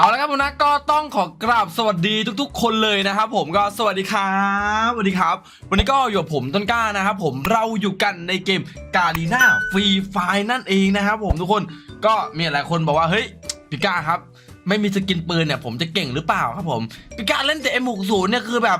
เอาละครับผมนะก็ต้องขอกราบสวัสดีทุก ๆ คนเลยนะครับผมก็สวัสดีครับสวัสดีครับ วันนี้ก็อยู่กับผมต้นกล้านะครับผมเราอยู่กันในเกมกาลีน่าฟรีไฟนั่นเองนะครับผมทุกคนก็มีหลายคนบอกว่าเฮ้ยพี่ก้าครับ ไม่มีสกินปืนเนี่ยผมจะเก่งหรือเปล่าครับผมพี่ก้าเล่นแต่ M60 เนี่ยคือแบบ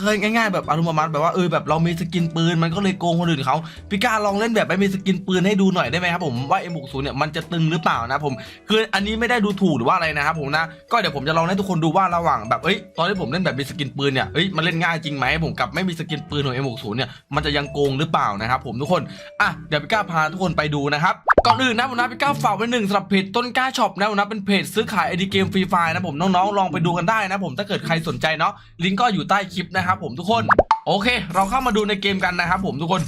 เคยง่ายๆแบบอารมณ์ประมาณแบบว่าเออแบบเรามีสกินปืนมันก็เลยโกงคนอื่นเขาพี่ก้าลองเล่นแบบไม่มีสกินปืนให้ดูหน่อยได้ไหมครับผมว่า M60 เนี่ยมันจะตึงหรือเปล่านะผมคืออันนี้ไม่ได้ดูถูกหรือว่าอะไรนะครับผมนะก็เดี๋ยวผมจะลองให้ทุกคนดูว่าระหว่างแบบเอ้ยตอนที่ผมเล่นแบบมีสกินปืนเนี่ยเอ้ยมันเล่นง่ายจริงไหมผมกับไม่มีสกินปืนของ M60 เนี่ยมันจะยังโกงหรือเปล่านะครับผมทุกคนอะเดี๋ยวพี่ก้าพาทุกคนไปดูนะครับก่อนอื่นนะผมนะพี่ก้าฝากไว้หนึ่งสำหรับเพจต้นกล้าช็อปนะผมนะเป็นเพจซื้อขายไอดีเกมฟรีไฟนะผมน้องๆลองไปดูกันได้นะผมถ้าเกิดใครสนใจเนาะลิงก์ก็อยู่ใต้คลิปนะครับผมทุกคนโอเค เราเข้ามาดูในเกมกันนะครับผมทุกคน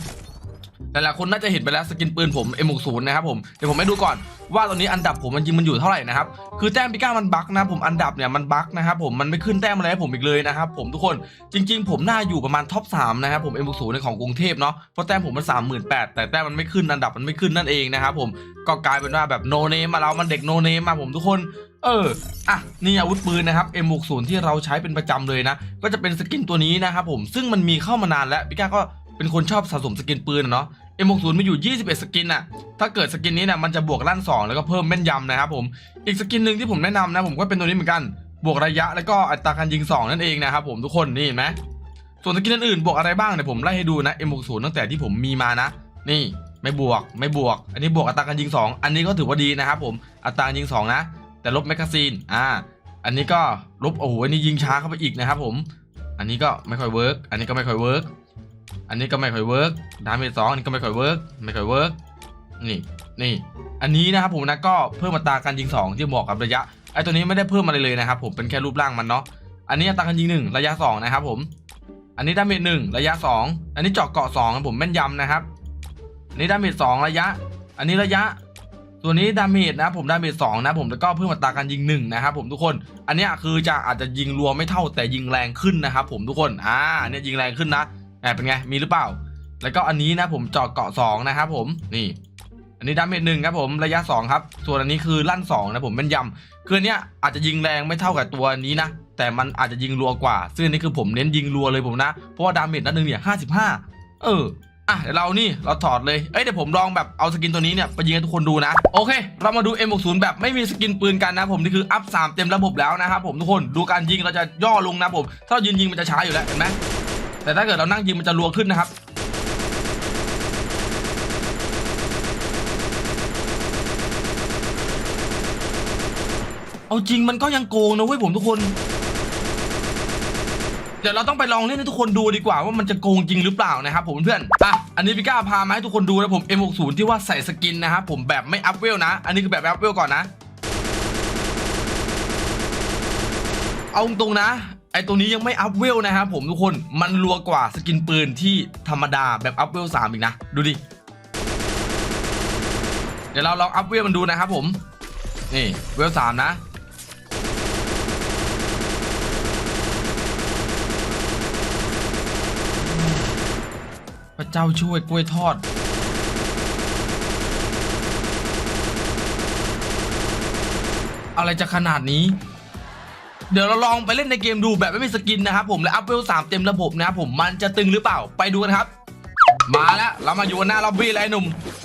หลายๆคนน่าจะเห็นไปแล้วสกินปืนผม M60 นะครับผมเดี๋ยวผมให้ดูก่อนว่าตอนนี้อันดับผมมันจริงมันอยู่เท่าไหร่นะครับคือแต้มพิก้ามันบั๊กนะผมอันดับเนี่ยมันบั๊กนะครับผมมันไม่ขึ้นแต้มอะไรให้ผมอีกเลยนะครับผมทุกคนจริง ๆ ผมน่าอยู่ประมาณท็อป3นะครับผม M60 ในของกรุงเทพเนาะเพราะแต้มผมมัน38,000แต่แต้มมันไม่ขึ้นอันดับมันไม่ขึ้นนั่นเองนะครับผมก็กลายเป็นว่าแบบโนเนมมาเรามันเด็กโนเนมมาผมทุกคนเออ อะ นี่อาวุธปืนนะครับ M60 ที่เราใช้เป็นประจำเลยนะ ก็จะเป็นสกินตัวนี้นะครับผม ซึ่งมันมีเข้ามานานแล้ว พี่ก้าก็เป็นคนชอบสะสมสกินปืนเนาะ M60 มีอยู่ 21 สกินอะถ้าเกิดสกินนี้เนี่ยมันจะบวกลั่น 2 แล้วก็เพิ่มแม่นยำนะครับผม อีกสกินหนึ่งที่ผมแนะนำนะผมก็เป็นตัวนี้เหมือนกัน บวกระยะแล้วก็อัตราการยิง 2 นั่นเองนะครับผมทุกคนนี่เห็นไหมส่วนสกินอื่นๆบวกอะไรบ้างเนี่ยผมไล่ให้ดูนะ M60 ตั้งแต่ที่ผมมีมานะ นี่ไม่บวกไม่บวก อันนี้บวกอัตราการยิง 2 อันนี้ก็ถือว่าดีนะครับผมอัตราการยิง 2 นะ แต่ลบแมกกาซีนอ่าอันนี้ก็ลบโอ้โหอันนี้ยิงช้าเข้าไปอีกนะครับผม อันนี้ก็ไม่ค่อยเวิร์กอันนี้ก็ไม่ค่อยเวิร์ก อันนี้ก็ไม่ค่อยเวิร์กดาเมจสองอันนี้ก็ไม่ค่อยเวิร์กไม่ค่อยเวิร์กนี่นี่อันนี้นะครับผมนะก็เพิ่มอัตราการยิง 2 ที่บอกกับระยะไอ้ตัวนี้ไม่ได้เพิ่มอะไรเลยนะครับผมเป็นแค่รูปร่างมันเนาะอันนี้อัตราการยิง 1 ระยะ 2 นะครับผมอันนี้ดาเมจหนึ่งระยะ 2 อันนี้เจาะเกาะ2ครับผมแม่นยำนะครับอันนี้ดาเมจสองระยะ อันนี้ระยะ ตัวนี้ดาเมจนะผมดาเมจสองนะผมแล้วก็เพิ่มอัตราการยิงหนึ่งนะครับผมทุกคนอันนี้คือจะอาจจะยิงรัวไม่เท่าแต่ยิงแรงขึ้นนะครับผมทุกคนอ่าเนี่ยยิงแรงขึ้นนะ อบเป็นไง มีหรือเปล่า แล้วก็อันนี้นะผมเจาะเกาะสองนะครับผมนี่ อันนี้ดาเมจหนึ่งครับผมระยะสองครับ ส่วนอันนี้คือลั่นสองนะผมเป็นยำคืออนเนี้ยอาจจะยิงแรงไม่เท่ากับตัวนี้นะแต่มันอาจจะยิงรัวกว่า ซึ่งนี้คือผมเน้นยิงรัวเลยผมนะ เพราะว่าดาเมจนัดหนึ่งเนี่ยห้าสิบห้าเออ อะเดี๋ยวเรานี่เราถอดเลย เอ้ยเดี๋ยวผมลองแบบเอาสกินตัวนี้เนี่ยไปยิงให้ทุกคนดูนะ โอเค เรามาดู M60 แบบไม่มีสกินปืนกันนะผมนี่คืออัพ 3 เต็มระบบแล้วนะครับผมทุกคนดูการยิงเราจะย่อลงนะผม ถ้าเรายืนยิงมันจะช้าอยู่แล้วเห็นไหม แต่ถ้าเกิดเรานั่งยิงมันจะรัวขึ้นนะครับ เอาจริงมันก็ยังโกงนะเว้ยผมทุกคน เดี๋ยวเราต้องไปลองเล่นให้ทุกคนดูดีกว่าว่ามันจะโกงจริงหรือเปล่านะครับผมเพื่อนอะอันนี้พี่ก้าพามาให้ทุกคนดูนะผม M60 ที่ว่าใส่สกินนะครับผมแบบไม่อัพเวลนะ อันนี้คือแบบอัพเวลก่อนนะเอาตรงนะ ไอตัวนี้ยังไม่อัพเวลนะครับผมทุกคนมันรัวกว่าสกินปืนที่ธรรมดาแบบอัพเวล3อีกนะ ดูดิ เดี๋ยวเราลองอัพเวลมันดูนะครับผม นี่เวลสามนะ พระเจ้าช่วยกล้วยทอดอะไรจะขนาดนี้ เดี๋ยวเราลองไปเล่นในเกมดูแบบไม่มีสกินนะครับผมและอัพเวลสามเต็มระบบนะครับผมมันจะตึงหรือเปล่าไปดูกันครับ มาแล้วเรามาอยู่กันหน้าล็อบบี้แล้วไอ้หนุ่ม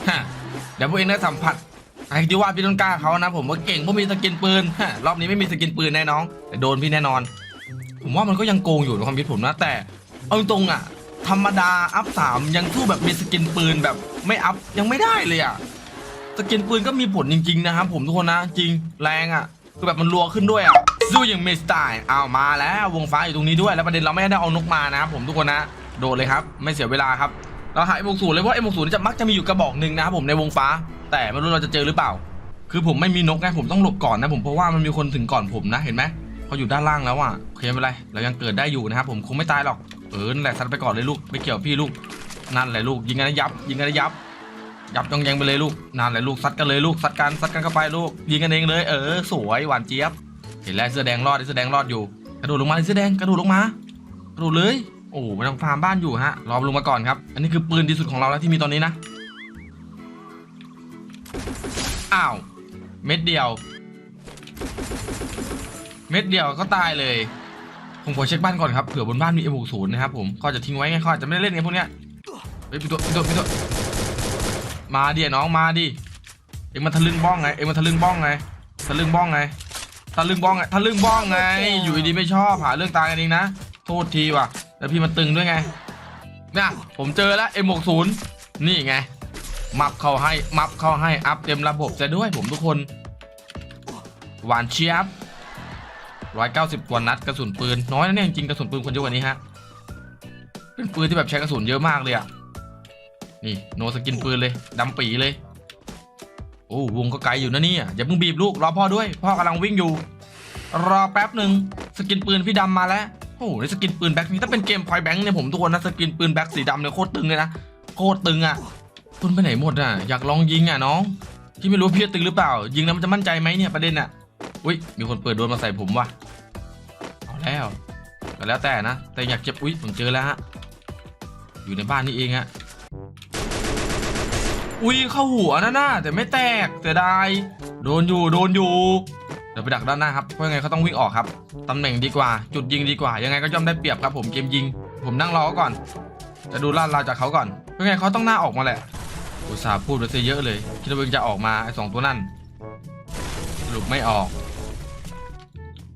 ฮะเดี๋ยวพวกเองได้สัมผัสไอ้ที่ว่าพี่ต้นกล้าเขานะ ผมว่าเก่งเพราะมีสกินปืนฮะรอบนี้ไม่มีสกินปืนแน่น้องแต่โดนพี่แน่นอน ผมว่ามันก็ยังโกงอยู่ในความคิดผมนะแต่เอาตรงอะ ธรรมดาอัพสามยังสู้แบบมีสกินปืนแบบไม่อัพยังไม่ได้เลยอะสกินปืนก็มีผลจริงๆนะครับผมทุกคนนะจริงแรงอะคือแบบมันรัวขึ้นด้วยอะ สู้อย่างมีสไตล์เอามาแล้ววงฟ้าอยู่ตรงนี้ด้วยแล้วประเด็นเราไม่ได้เอานกมานะครับผมทุกคนนะโดดเลยครับ ไม่เสียเวลาครับ เราหา M60 เลยเพราะ M60 จะมักจะมีอยู่กระบอกหนึ่งนะครับผมในวงฟ้า แต่ไม่รู้เราจะเจอหรือเปล่า คือผมไม่มีนกไงผมต้องหลบก่อนนะผมเพราะว่ามันมีคนถึงก่อนผมนะเห็นไหมเขาอยู่ด้านล่างแล้วอะโอเคไม่เป็นไรเรายังเกิดได้อยู่นะครับผมคงไม่ตายหรอกเออนั่นแหละซัดไปก่อนเลยลูกไม่เกี่ยวพี่ลูกนั่นแหละลูกยิงกันยับ ยิงกันยับยับจองแยงไปเลยลูกนั่นแหละลูกซัดกันเลยลูกซัดกันซัดกันเข้าไปลูกยิงกันเองเลยเออสวยหวานเจี๊ยบ เห็นแล้วเสื้อแดงรอดเสื้อแดงรอดอยู่ กระโดดลงมาเลยเสื้อแดงกระโดดลงมากระโดดเลย โอ้ไม่ต้องฟาร์มบ้านอยู่ฮะรอลงมาก่อนครับ อันนี้คือปืนดีสุดของเราแล้วที่มีตอนนี้นะ อ้าว เม็ดเดียว เม็ดเดียวก็ตายเลย ผมขอเช็คบ้านก่อนครับเผื่อบนบ้านมี M60 นะครับผมก็จะทิ้งไว้ไงเขาอาจจะไม่ได้เล่นไงพวกเนี้ยเฮ้ยพี่ตัวพี่ตัวพี่ตัวมาดิน้องมาดิเอ็งมาทะลึ่งบ้องไงเอ็งมาทะลึ่งบ้องไงทะลึ่งบ้องไง ทะลึ่งบ้องไงทะลึ่งบ้องไง อยู่ดีๆไม่ชอบหาเรื่องตายกันเองนะ โทษทีว่ะ แล้วพี่มันตึงด้วยไงเนี่ยผมเจอแล้ว M60 นี่ไง มับเข้าให้ มับเข้าให้ อัพเต็มระบบจะด้วยผมทุกคน หวานเชียบร้อยเก้าสิบกว่านัดกระสุนปืน น้อยนะเนี่ยจริงๆกระสุนปืนคนเยอะกว่านี้ฮะ เป็นปืนที่แบบใช้กระสุนเยอะมากเลยอะนี่โนสกินปืนเลยดำปีเลย โอ้วงก็ไกลอยู่นะเนี่ยอย่าเพิ่งบีบลูกรอพ่อด้วย พ่อกำลังวิ่งอยู่ รอแป๊บหนึ่งสกินปืนพี่ดำมาแล้วโอ้โหนี่สกินปืนแบ็คนี่ถ้าเป็นเกมพอยแบงค์เนี่ยผมทุกคนนะสกินปืนแบ็คสีดำเนี่ยโคตรตึงเลยนะโคตรตึงอะตุนไปไหนหมดอะอยากลองยิงอะน้องที่ไม่รู้พี่จะตึงหรือเปล่า ยิงแล้วมันจะมั่นใจไหมเนี่ยประเด็นอะอุ้ยมีคนเปิดโดนมาใส่ผมว่ะเอาแล้วก็แล้วแต่นะแต่อยากเจ็บอุ้ยผมเจอแล้วฮะอยู่ในบ้านนี่เองฮะ อุ้ยเข้าหัวนะน่าแต่ไม่แตกเสียดายโดนอยู่โดนอยู่เดี๋ยวไปดักด้านหน้าครับเพราะยังไงเขาต้องวิ่งออกครับตำแหน่งดีกว่า จุดยิงดีกว่า ยังไงก็ย่อมได้เปรียบครับผมเกมยิง ผมนั่งรอก่อน จะดูลาดราวจากเขาก่อนเพราะยังไงเขาต้องหน้าออกมาแหละอุตส่าห์พูดไปซะเยอะเลยคิดว่าเองจะออกมาไอ้สองตัวนั่นสรุปไม่ออก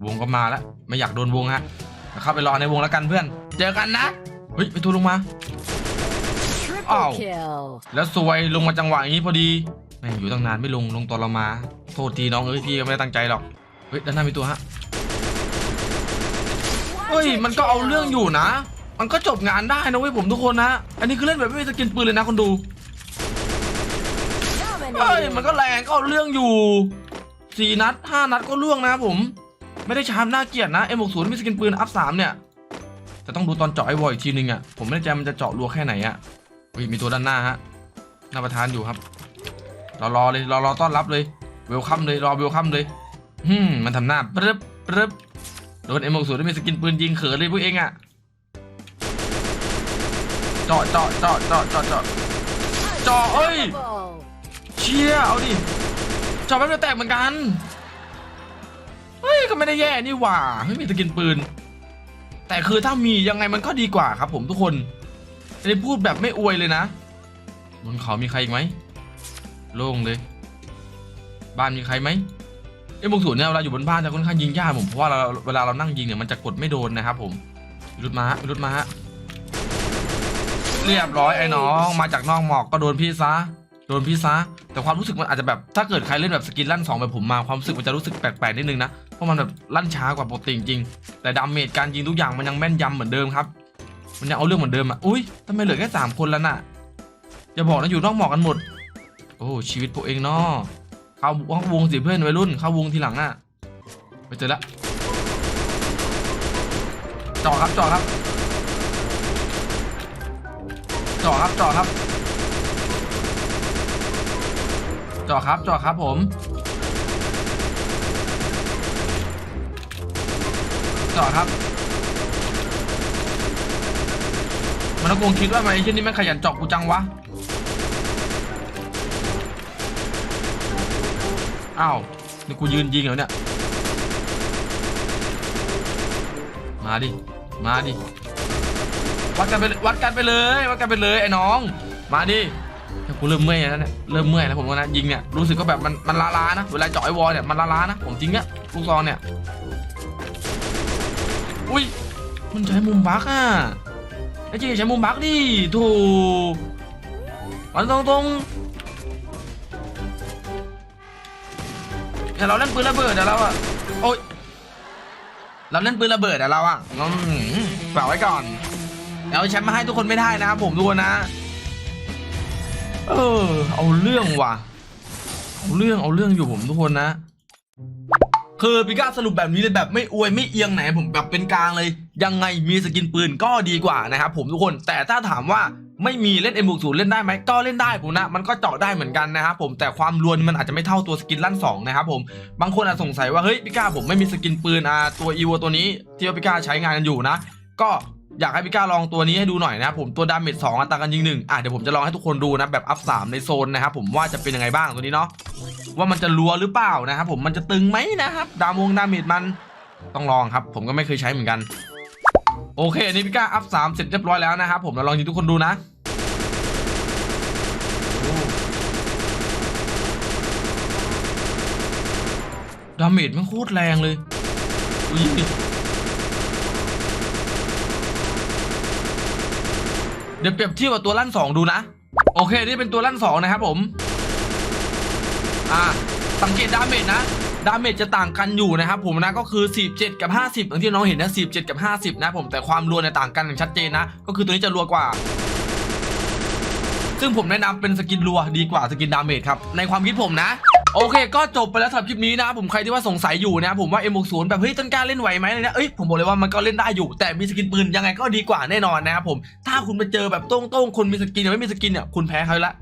วงก็มาแล้วไม่อยากโดนวงฮะเดี๋ยวเข้าไปรอในวงแล้วกันเพื่อน เจอกันนะเฮ้ยไปทูลงมา Triple Ow. kill. แล้วซวยลงมาจังหวะอย่างนี้พอดีแม่งอยู่ตั้งนานไม่ลงลงตอนเรามา โทษทีน้องเอ้ยพี่ก็ไม่ได้ตั้งใจหรอกเฮ้ยด้านหน้ามีตัวฮะเฮ้ยมันก็เอาเรื่องอยู่นะ มันก็จบงานได้นะเว้ยผมทุกคนนะ อันนี้คือเล่นแบบไม่มีสกินปืนเลยนะคนดู เฮ้ย Dominating. มันก็แรงก็เอาเรื่องอยู่สี่นัดห้านัดก็ล่วงนะครับผม ไม่ได้ชามน่าเกลียดนะ M60 มีสกินปืนอัพสามเนี่ยแต่ต้องดูตอนเจาะไอ้วอลอีกทีนึงอะ ผมไม่แน่ใจมันจะเจาะรัวแค่ไหนอะ เฮ้ยมีตัวด้านหน้าฮะหน้าประธานอยู่ครับรอรอเลยรอรอต้อนรับเลยเวลคัมเลยรอเวลคัมเลยฮึมมันทำหน้าปรึบปรึบโดนเอ็มหกศูนย์ได้มีสกินปืนยิงเขินเลยพวกเองอะเจาะเจาะเจาะเจาะเจาะเจาะเจาะเอ้ยเชี่ยเอาดิเจาะแป๊บเดียวแตกเหมือนกันเฮ้ยก็ไม่ได้แย่นี่หว่าไม่มีสกินปืน แต่คือถ้ามียังไงมันก็ดีกว่าครับผมทุกคน อันนี้พูดแบบไม่อวยเลยนะบนเขามีใครอีกไหมโล่งเลย บ้านมีใครไหมไอ้บงศูนย์เนี่ยเวลาอยู่บนบ้านจะค่อนข้างยิงยากผมเพราะว่าเราเวลาเรานั่งยิงเนี่ยมันจะกดไม่โดนนะครับผมรุดมาฮะรุดมาฮะเรียบร้อยไอ้น้องมาจากนอกหมอกก็โดนพี่ซะโดนพี่ซะแต่ความรู้สึกมันอาจจะแบบถ้าเกิดใครเล่นแบบสกินลั่นสองแบบผมมาความรู้สึกมันจะรู้สึกแปลกๆนิดนึงนะเพราะมันแบบลั่นช้ากว่าปกติจริงแต่ดาเมจการยิงทุกอย่างมันยังแม่นยำเหมือนเดิมครับ มันยังเอาเรื่องเหมือนเดิมอะอุ้ยทำไมเหลือแค่สามคนแล้วน่ะอย่าบอกนะอยู่นอกหมอกกันหมด โอ้ชีวิตพวกเองเนาะเข้าวงสิเพื่อนวัยรุ่นเข้าวงทีหลังอะไปเจอแล้วจอครับจ่อครับจ่อครับจ่อครับจ่อครับจ่อครับผมจ่อครับ มันก็คงคิดว่ามันไอ้เช่นนี้มันขยันเจาะกูจังวะ อ้าว นี่กูยืนยิงเหรอเนี่ย มาดิ มาดิ วัดกันไปเลยวัดกันไปเลย วัดกันไปเลยไอ้น้อง มาดิกูเริ่มเมื่อยแล้วเนี่ยเริ่มเมื่อยแล้วผมว่านะยิงเนี่ยรู้สึกก็แบบมันมันลาลานะเวลาเจาะไอ้วอลเนี่ยมันลาลานะผมจริงอะลูกซองเนี่ยอุ้ยมันใช้มุมบักอะ ไอ้เจ๊ใช้มุมบักดิถูกมันตรงตรงๆเดี๋ยวเราเล่นปืนระเบิดเดี๋ยวเราอะโอ๊ยเราเล่นปืนระเบิดเดี๋ยวเราอะอืมฝากไว้ก่อนเดี๋ยวเอาแชมป์มาให้ทุกคนไม่ได้นะครับผมทุกคนนะ เออ เอาเรื่องว่ะ เอาเรื่องเอาเรื่องอยู่ผมทุกคนนะ คือพิก้าสรุปแบบนี้เลยแบบไม่อวยไม่เอียงไหนผมแบบเป็นกลางเลย ยังไงมีสกินปืนก็ดีกว่านะครับผมทุกคนแต่ถ้าถามว่าไม่มีเล่น M60 เล่นได้ไหมก็เล่นได้ผมนะมันก็เจาะได้เหมือนกันนะครับผมแต่ความรวนมันอาจจะไม่เท่าตัวสกินลั่นสองนะครับผมบางคนอาจสงสัยว่าเฮ้ยพิก้าผมไม่มีสกินปืนอ่าตัวอีโวตัวนี้ที่ว่าพิก้าใช้งานกันอยู่นะ ก็ อยากให้พิก้าลองตัวนี้ให้ดูหน่อยนะครับผมตัวดาเมจสองอัตราการยิงหนึ่งอะเดี๋ยวผมจะลองให้ทุกคนดูนะแบบอัพสามในโซนนะครับผมว่าจะเป็นยังไงบ้างตัวนี้เนาะว่ามันจะรัวหรือเปล่านะครับผมมันจะตึงไหมนะครับดามวงดาเมจมันต้องลองครับ ผมก็ไม่เคยใช้เหมือนกัน โอเคอันนี้พี่ก้าอัพสามเสร็จเรียบร้อยแล้วนะครับผมเราลองยิงทุกคนดูนะดาเมจมันโคตรแรงเลยอุ้ย เดี๋ยวเปรียบเทียบกับตัวลั่นสองดูนะ โอเค นี่เป็นตัวลั่นสองนะครับผม อ่า สังเกตดาเมจนะ ดาเมจจะต่างกันอยู่นะครับผมนะ ก็คือ 47 กับ 50อย่างที่น้องเห็นนะ47 กับ 50 นะผมแต่ความรัวเนี่ยต่างกันอย่างชัดเจนนะ ก็คือตัวนี้จะรัวกว่า ซึ่งผมแนะนำเป็นสกินรัวดีกว่าสกินดาเมจครับ ในความคิดผมนะ โอเค ก็จบไปแล้วสำหรับคลิปนี้นะผมใครที่ว่าสงสัยอยู่นะผมว่า M60 แบบเฮ้ยต้นกล้าเล่นไหวไหมเนี่ยเอ้ยผมบอกเลยว่ามันก็เล่นได้อยู่ แต่มีสกินปืนยังไงก็ดีกว่าแน่นอนนะครับผมถ้าคุณมาเจอแบบโต้งๆคนมีสกินยังไม่มีสกินเนี่ยคุณแพ้เขาละ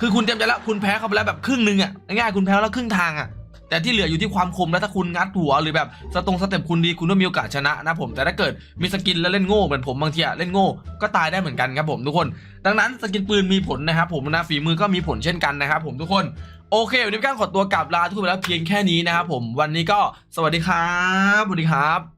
คือคุณเตรียมใจแล้วคุณแพ้เขาไปแล้วแบบครึ่งหนึงอะง่ายๆคุณแพ้แล้วครึ่งทางอะแต่ที่เหลืออยู่ที่ความคมแล้วถ้าคุณงัดหัวหรือแบบสตรงสเต็ปคุณดีคุณก็มีโอกาสชนะนะผมแต่ถ้าเกิดมีสกินแล้วเล่นโง่เหมือนผมบางทีอะเล่นโง่ก็ตายได้เหมือนกันครับผมทุกคน ดังนั้นสกินปืนมีผลนะครับผมนะฝีมือก็มีผลเช่นกันนะครับผมทุกคน โอเควันนี้ก้างขอตัวกลับลาทุกคนไปแล้วเพียงแค่นี้นะครับผมวันนี้ก็สวัสดีครับสวัสดีครับ